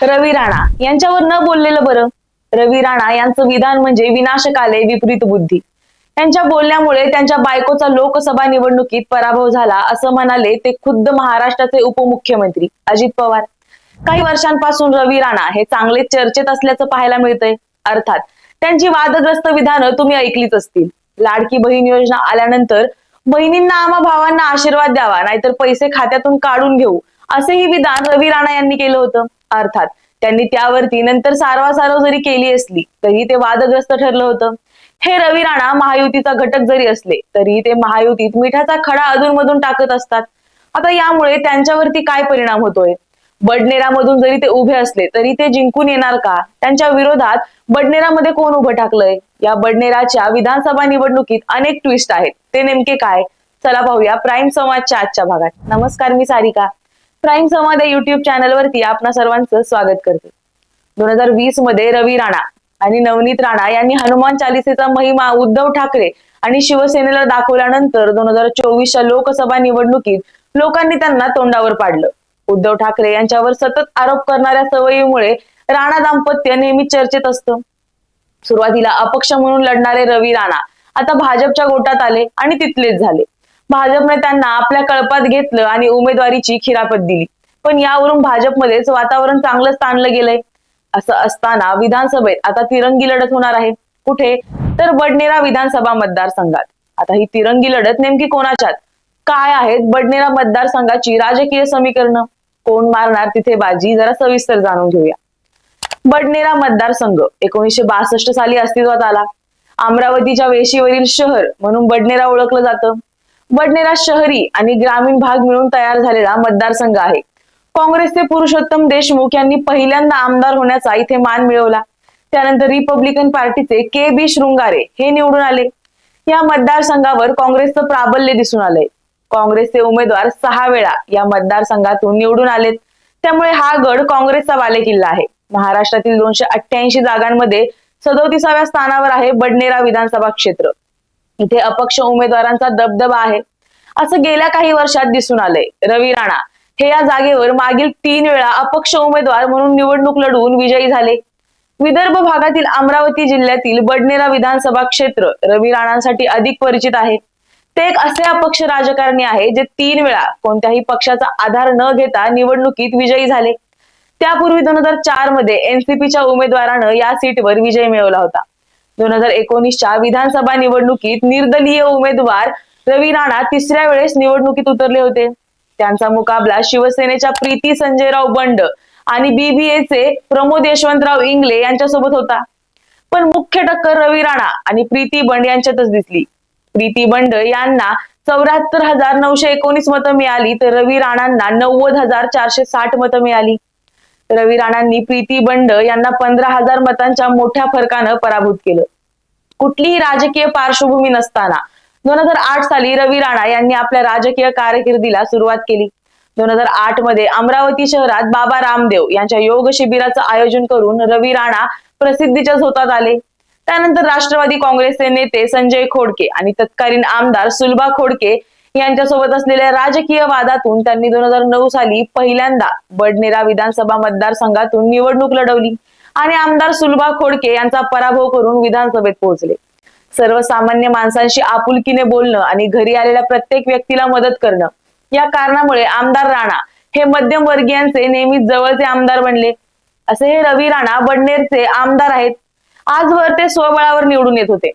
रवी राणा. यांच्यावर न बोललेलं बरं. रवी राणा यांचं विधान म्हणजे विनाशकाले विपरीत बुद्धी. त्यांच्या बोलण्यामुळे त्यांच्या बायकोचा लोकसभा निवडणुकीत पराभव झाला असं म्हणाले ते खुद्द महाराष्ट्राचे उपमुख्यमंत्री अजित पवार. काही वर्षांपासून रवी राणा हे चांगले चर्चेत असल्याचं पाहायला मिळतंय. अर्थात त्यांची वादग्रस्त विधानं तुम्ही ऐकलीच असतील. लाडकी बहीण योजना आल्यानंतर बहिणींना आम्हा भावांना आशीर्वाद द्यावा नाहीतर पैसे खात्यातून काढून घेऊ असेही विधान रवी राणा यांनी केलं होतं अर्थात. त्यांनी त्यावरती नंतर सारवासारव जरी केली असली तरी ते वादग्रस्त ठरलं होतं. हे रवी राणा महायुतीचा घटक जरी असले तरी ते महायुतीत मिठाचा खडा अधूनमधून टाकत असतात. आता यामुळे त्यांच्यावरती काय परिणाम होतोय? बडनेरामधून जरी ते उभे असले तरी ते जिंकून येणार का? त्यांच्या विरोधात बडनेरामध्ये कोण उभं टाकलंय या बडनेराच्या विधानसभा निवडणुकीत अनेक ट्विस्ट आहेत. ते नेमके काय? चला पाहूया प्राईम संवादच्या आजच्या भागात. नमस्कार मी सारिका. प्राईम संवाद या युट्यूब चॅनलवरती आपणा सर्वांचं स्वागत करते. दोन हजार वीसमध्ये रवी राणा आणि नवनीत राणा यांनी हनुमान चालिसेचा महिमा उद्धव ठाकरे आणि शिवसेनेला दाखवल्यानंतर दोन हजार चोवीसच्या लोकसभा निवडणुकीत लोकांनी त्यांना तोंडावर पाडलं. उद्धव ठाकरे यांच्यावर सतत आरोप करणाऱ्या सवयीमुळे राणा दाम्पत्य नेहमी चर्चेत असतं. सुरुवातीला अपक्ष म्हणून लढणारे रवी राणा आता भाजपच्या गोटात आले आणि तिथलेच झाले. भाजपने त्यांना आपल्या कळपात घेतलं आणि उमेदवारीची खिरापत दिली. पण यावरून भाजपमध्येच वातावरण चांगलंच ताणलं गेलंय. असं असताना विधानसभेत आता तिरंगी लढत होणार आहे. कुठे? तर बडनेरा विधानसभा मतदारसंघात. आता ही तिरंगी लढत नेमकी कोणाच्यात? काय आहेत बडनेरा मतदारसंघाची राजकीय समीकरण? कोण मारणार तिथे बाजी? जरा सविस्तर जाणून घेऊया. बडनेरा मतदारसंघ एकोणीशे बासष्ट साली अस्तित्वात आला. अमरावतीच्या वेशीवरील शहर म्हणून बडनेरा ओळखलं जातं. बडनेरा शहरी आणि ग्रामीण भाग मिळून तयार झालेला मतदारसंघ आहे. काँग्रेसचे पुरुषोत्तम देशमुख यांनी पहिल्यांदा आमदार होण्याचा इथे मान मिळवला. त्यानंतर रिपब्लिकन पार्टीचे के बी शृंगारे हे निवडून आले. या मतदारसंघावर काँग्रेसचं प्राबल्य दिसून आलंय. काँग्रेसचे उमेदवार सहा वेळा या मतदारसंघातून निवडून आलेत. त्यामुळे हा गड काँग्रेसचा बालेकिल्ला आहे. महाराष्ट्रातील दोनशे अठ्ठ्याऐंशी जागांमध्ये सदोतीसाव्या स्थानावर आहे बडनेरा विधानसभा क्षेत्र. इथे अपक्ष उमेदवारांचा दबदबा आहे. असं गेल्या काही वर्षात दिसून आलंय. रवी राणा हे या जागेवर मागील तीन वेळा अपक्ष उमेदवार म्हणून निवडणूक लढवून विजयी झाले. विदर्भ भागातील अमरावती जिल्ह्यातील बडनेरा विधानसभा क्षेत्र रवी राणांसाठी अधिक परिचित आहे. ते एक असे अपक्ष राजकारणी आहे जे तीन वेळा कोणत्याही पक्षाचा आधार न घेता निवडणुकीत विजयी झाले. त्यापूर्वी दोन हजार चारमध्ये एनसीपीच्या उमेदवारानं या सीटवर विजय मिळवला होता. दोन हजार एकोणीसच्या विधानसभा निवडणुकीत निर्दलीय उमेदवार रवी राणा तिसऱ्या वेळेस निवडणुकीत उतरले होते. त्यांचा मुकाबला शिवसेनेच्या प्रीती संजयराव बंड आणि बीबीएचे प्रमोद यशवंतराव इंगले यांच्यासोबत होता. पण मुख्य टक्कर रवी राणा आणि प्रीती बंड यांच्यातच दिसली. प्रीती बंड यांना चौऱ्याहत्तर हजार नऊशे एकोणीस मतं मिळाली तर रवी राणांना नव्वद हजार चारशे साठ मतं मिळाली. रवी राणांनी प्रीती बंड यांना पंधरा हजार मतांच्या मोठ्या फरकानं पराभूत केलं. कुठलीही राजकीय पार्श्वभूमी नसताना दोन हजार आठ साली रवी राणा यांनी आपल्या राजकीय कारकिर्दीला सुरुवात केली. दोन हजार आठमध्ये अमरावती शहरात बाबा रामदेव यांच्या योग शिबिराचं आयोजन करून रवी राणा प्रसिद्धीच्या झोतात आले. त्यानंतर राष्ट्रवादी काँग्रेसचे नेते संजय खोडके आणि तत्कालीन आमदार सुलभा खोडके यांच्यासोबत असलेल्या राजकीय वादातून त्यांनी दोन हजार नऊ साली पहिल्यांदा बडनेरा विधानसभा मतदारसंघातून निवडणूक लढवली आणि आमदार सुलभा खोडके यांचा पराभव करून विधानसभेत पोहोचले. सर्वसामान्य माणसांशी आपुलकीने बोलणं आणि घरी आलेल्या प्रत्येक व्यक्तीला मदत करणं या कारणामुळे आमदार राणा हे मध्यम वर्गीयांचे नेहमीच जवळचे आमदार बनले. असे हे रवी राणा बडनेरचे आमदार आहेत. आजवर ते स्वबळावर निवडून येत होते.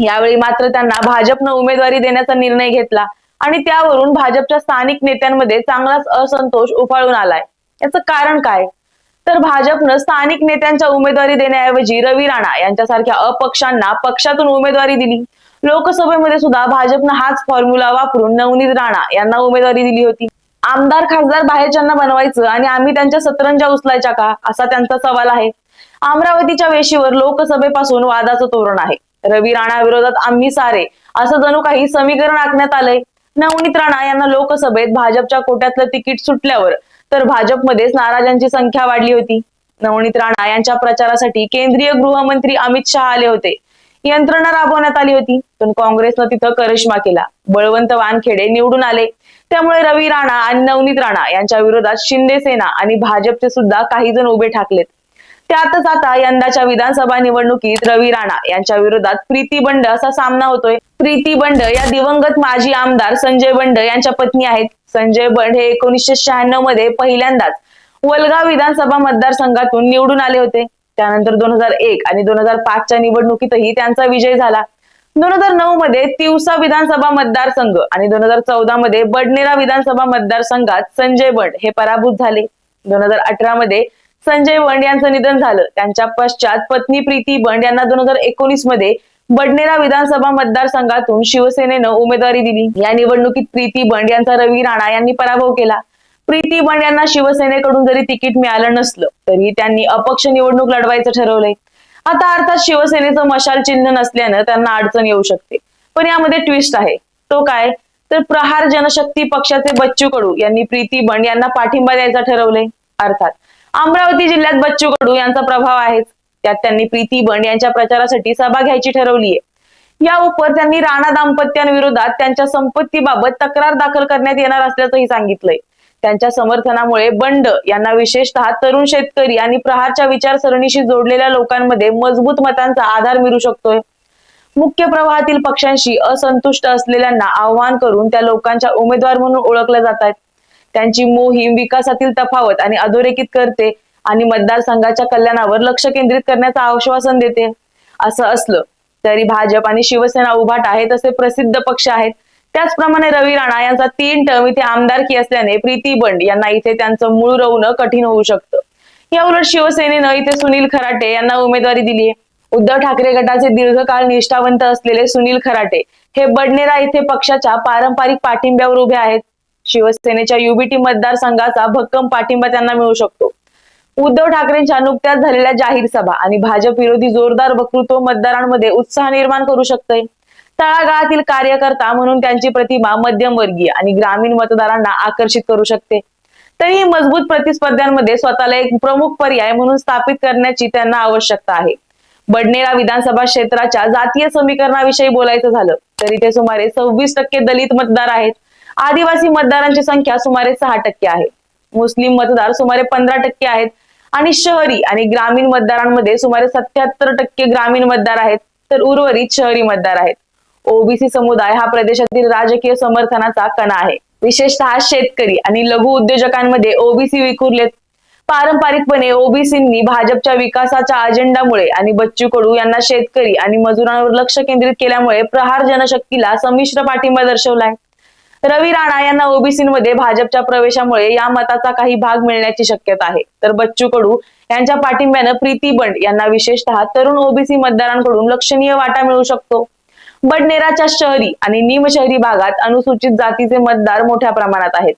यावेळी मात्र त्यांना भाजपनं उमेदवारी देण्याचा निर्णय घेतला. आणि त्यावरून भाजपच्या स्थानिक नेत्यांमध्ये चांगलाच असंतोष उफाळून आलाय. याचं कारण काय? तर भाजपनं स्थानिक नेत्यांच्या उमेदवारी देण्याऐवजी रवी राणा यांच्यासारख्या अपक्षांना पक्षातून उमेदवारी दिली. लोकसभेमध्ये सुद्धा भाजपनं हाच फॉर्म्युला वापरून नवनीत राणा यांना उमेदवारी दिली होती. आमदार खासदार बाहेरच्यांना बनवायचं आणि आम्ही त्यांच्या सतरंजा उचलायच्या का? असा त्यांचा सवाल आहे. अमरावतीच्या वेशीवर लोकसभेपासून वादाचं तोरण आहे. रवी राणा विरोधात आम्ही सारे असं जणू काही समीकरण आखण्यात आलंय. नवनीत राणा यांना लोकसभेत भाजपच्या कोट्यातलं तिकीट सुटल्यावर तर भाजपमध्येच नाराजांची संख्या वाढली होती. नवनीत राणा यांच्या प्रचारासाठी केंद्रीय गृहमंत्री अमित शहा आले होते. यंत्रणा राबवण्यात आली होती पण काँग्रेसनं तिथं करिश्मा केला. बळवंत वानखेडे निवडून आले. त्यामुळे रवी राणा आणि नवनीत राणा यांच्या विरोधात शिंदे सेना आणि भाजपचे सुद्धा काही जण उभे ठाकलेत. त्यातच आता यंदाच्या विधानसभा निवडणुकीत रवी राणा यांच्या विरोधात प्रीती बंड असा सामना होतोय. प्रीती बंड या दिवंगत माजी आमदार संजय बंड यांच्या पत्नी आहेत. संजय बंड हे एकोणीसशे शहाण्णवमध्ये पहिल्यांदाच वलगाव विधानसभा मतदारसंघातून निवडून आले होते. त्यानंतर दोन हजार एक आणि दोन हजार पाचच्या निवडणुकीतही त्यांचा विजय झाला. दोन हजार नऊ मध्ये तिवसा विधानसभा मतदारसंघ आणि दोन हजार चौदा मध्ये बडनेरा विधानसभा मतदारसंघात संजय बंड हे पराभूत झाले. दोन हजार अठरा मध्ये संजय बंड यांचं निधन झालं. त्यांच्या पश्चात पत्नी प्रीती बंड यांना दोन हजार एकोणीसमध्ये बडनेरा विधानसभा मतदारसंघातून शिवसेनेनं उमेदवारी दिली. या निवडणुकीत प्रीती बंड यांचा रवी राणा यांनी पराभव केला. प्रीती बंड यांना शिवसेनेकडून जरी तिकीट मिळालं नसलं तरी त्यांनी अपक्ष निवडणूक लढवायचं ठरवलंय. आता अर्थात शिवसेनेचं मशाल चिन्ह नसल्यानं त्यांना अडचण येऊ शकते. पण यामध्ये ट्विस्ट आहे. तो काय? तर प्रहार जनशक्ती पक्षाचे बच्चू कडू यांनी प्रीती बंड यांना पाठिंबा द्यायचा ठरवलंय. अर्थात अमरावती जिल्ह्यात बच्चू कडू यांचा प्रभाव आहेच. त्यात त्यांनी प्रीती बंड यांच्या प्रचारासाठी सभा घ्यायची ठरवलीय. या उपर त्यांनी राणा दाम्पत्यांविरोधात त्यांच्या संपत्तीबाबत तक्रार दाखल करण्यात येणार असल्याचंही सांगितलंय. त्यांच्या समर्थनामुळे बंड यांना विशेषतः तरुण शेतकरी आणि प्रहारच्या विचारसरणीशी जोडलेल्या लोकांमध्ये मजबूत मतांचा आधार मिळू शकतोय. मुख्य प्रवाहातील पक्षांशी असंतुष्ट असलेल्यांना आव्हान करून त्या लोकांच्या उमेदवार म्हणून ओळखल्या जात आहेत त्यांची मोहीम विकासातील तफावत आणि अधोरेखित करते आणि मतदारसंघाच्या कल्याणावर लक्ष केंद्रित करण्याचं आश्वासन देते. असं असलं तरी भाजप आणि शिवसेना उभाट आहे तसे प्रसिद्ध पक्ष आहेत. त्याचप्रमाणे रवी राणा यांचा तीन टर्म इथे आमदारकी असल्याने प्रीती बंड यांना इथे त्यांचं मूळ रवणं कठीण होऊ शकतं. या उलट शिवसेनेनं इथे सुनील खराटे यांना उमेदवारी दिली आहे. उद्धव ठाकरे गटाचे दीर्घकाळ निष्ठावंत असलेले सुनील खराटे हे बडनेरा इथे पक्षाच्या पारंपरिक पाठिंब्यावर उभे आहेत. शिवसेनेच्या युबीटी मतदारसंघाचा भक्कम पाठिंबा त्यांना मिळू शकतो. उद्धव ठाकरेंच्या नुकत्याच झालेल्या जाहीर सभा आणि भाजप विरोधी जोरदार वक्तृत्व मतदारांमध्ये उत्साह निर्माण करू शकते तळागाळातील कार्यकर्ता म्हणून त्यांची प्रतिमा मध्यमवर्गीय आणि ग्रामीण मतदारांना आकर्षित करू शकते. तरीही मजबूत प्रतिस्पर्ध्यांमध्ये स्वतःला एक प्रमुख पर्याय म्हणून स्थापित करण्याची त्यांना आवश्यकता आहे. बडनेरा विधानसभा क्षेत्राच्या जातीय समीकरणाविषयी बोलायचं झालं तरी ते सुमारे सव्वीस टक्के दलित मतदार आहेत. आदिवासी मतदारांची संख्या सुमारे सहा टक्के आहे. मुस्लिम मतदार सुमारे पंधरा टक्के आहेत. आणि शहरी आणि ग्रामीण मतदारांमध्ये सुमारे सत्याहत्तर टक्के ग्रामीण मतदार आहेत तर उर्वरित शहरी मतदार आहेत. ओबीसी समुदाय हा प्रदेशातील राजकीय समर्थनाचा कणा आहे. विशेषतः शेतकरी आणि लघु उद्योजकांमध्ये ओबीसी विखुरलेत. पारंपरिकपणे ओबीसींनी भाजपच्या विकासाच्या अजेंडामुळे आणि बच्चू कडू यांना शेतकरी आणि मजुरांवर लक्ष केंद्रित केल्यामुळे प्रहार जनशक्तीला संमिश्र पाठिंबा दर्शवलाय रवी राणा यांना ओबीसीमध्ये भाजपच्या प्रवेशामुळे या मताचा काही भाग मिळण्याची शक्यता आहे. तर बच्चू कडू यांच्या पाठिंब्यानं प्रीती बंड यांना विशेषतः तरुण ओबीसी मतदारांकडून लक्षणीय वाटा मिळू शकतो. बडनेराच्या शहरी आणि निमशहरी भागात अनुसूचित जातीचे मतदार मोठ्या प्रमाणात आहेत.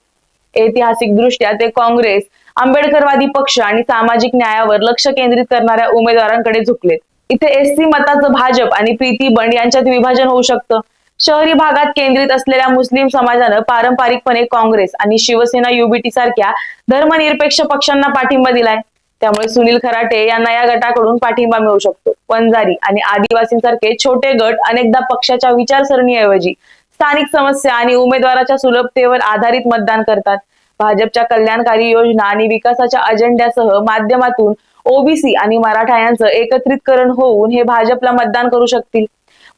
ऐतिहासिक दृष्ट्या ते काँग्रेस आंबेडकरवादी पक्ष आणि सामाजिक न्यायावर लक्ष केंद्रित करणाऱ्या उमेदवारांकडे झुकलेत. इथे एससी मताचं भाजप आणि प्रीती बंड यांच्यात विभाजन होऊ शकतं. शहरी भागात केंद्रित असलेल्या मुस्लिम समाजानं पारंपरिकपणे काँग्रेस आणि शिवसेना युबीटी सारख्या धर्मनिरपेक्ष पक्षांना पाठिंबा दिलाय. त्यामुळे सुनील खराटे यांना या गटाकडून पाठिंबा मिळू शकतो. वंजारी आणि आदिवासींसारखे छोटे गट अनेकदा पक्षाच्या विचारसरणीऐवजी स्थानिक समस्या आणि उमेदवाराच्या सुलभतेवर आधारित मतदान करतात. भाजपच्या कल्याणकारी योजना आणि विकासाच्या अजेंड्यासह माध्यमातून ओबीसी आणि मराठा यांचं एकत्रितकरण होऊन हे भाजपला मतदान करू शकतील.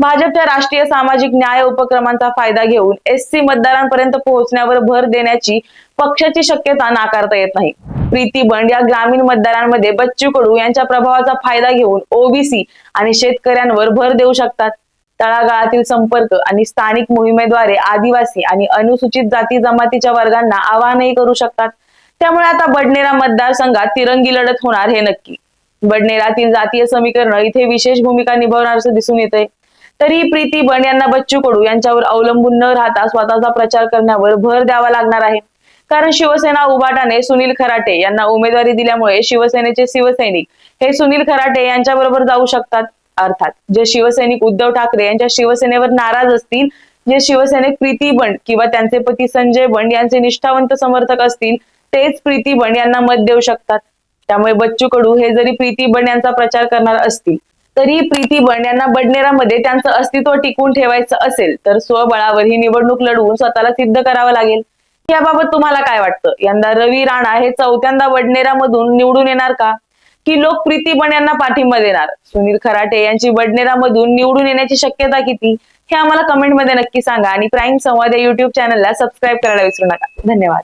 भाजपच्या राष्ट्रीय सामाजिक न्याय उपक्रमांचा फायदा घेऊन एससी मतदारांपर्यंत पोहोचण्यावर भर देण्याची पक्षाची शक्यता नाकारता येत नाही. प्रीती बंड या ग्रामीण मतदारांमध्ये बच्चू कडू यांच्या प्रभावाचा फायदा घेऊन ओबीसी आणि शेतकऱ्यांवर भर देऊ शकतात. तळागाळातील संपर्क आणि स्थानिक मोहिमेद्वारे आदिवासी आणि अनुसूचित जाती जमातीच्या वर्गांना आवाहनही करू शकतात. त्यामुळे आता बडनेरा मतदारसंघात तिरंगी लढत होणार हे नक्की. बडनेरातील जातीय समीकरण इथे विशेष भूमिका निभावणार असं दिसून येतंय. तरी प्रीती बन यांना बच्चू कडू यांच्यावर अवलंबून न राहता स्वतःचा प्रचार करण्यावर भर द्यावा लागणार आहे. कारण शिवसेना उभाटाने सुनील खराटे यांना उमेदवारी दिल्यामुळे शिवसेनेचे शिवसैनिक हे सुनील खराटे यांच्याबरोबर जाऊ शकतात. अर्थात जे शिवसैनिक उद्धव ठाकरे यांच्या शिवसेनेवर नाराज असतील जे शिवसैनिक प्रीती बंड किंवा त्यांचे पती संजय बंड यांचे निष्ठावंत समर्थक असतील तेच प्रीती बंड यांना मत देऊ शकतात. त्यामुळे बच्चू कडू हे जरी प्रीती बंड यांचा प्रचार करणार असतील तरी प्रीती बण यांना बडनेरामध्ये त्यांचं अस्तित्व टिकवून ठेवायचं असेल तर स्वबळावर ही निवडणूक लढवून स्वतःला सिद्ध करावं लागेल. याबाबत तुम्हाला काय वाटतं? यंदा रवी राणा हे चौथ्यांदा बडनेरामधून निवडून येणार का? की लोक प्रीती बण यांना पाठिंबा देणार? सुनील खराटे यांची बडनेरामधून निवडून येण्याची शक्यता किती? हे आम्हाला कमेंटमध्ये नक्की सांगा आणि प्राईम संवाद या युट्यूब चॅनलला सबस्क्राईब करायला विसरू नका. धन्यवाद.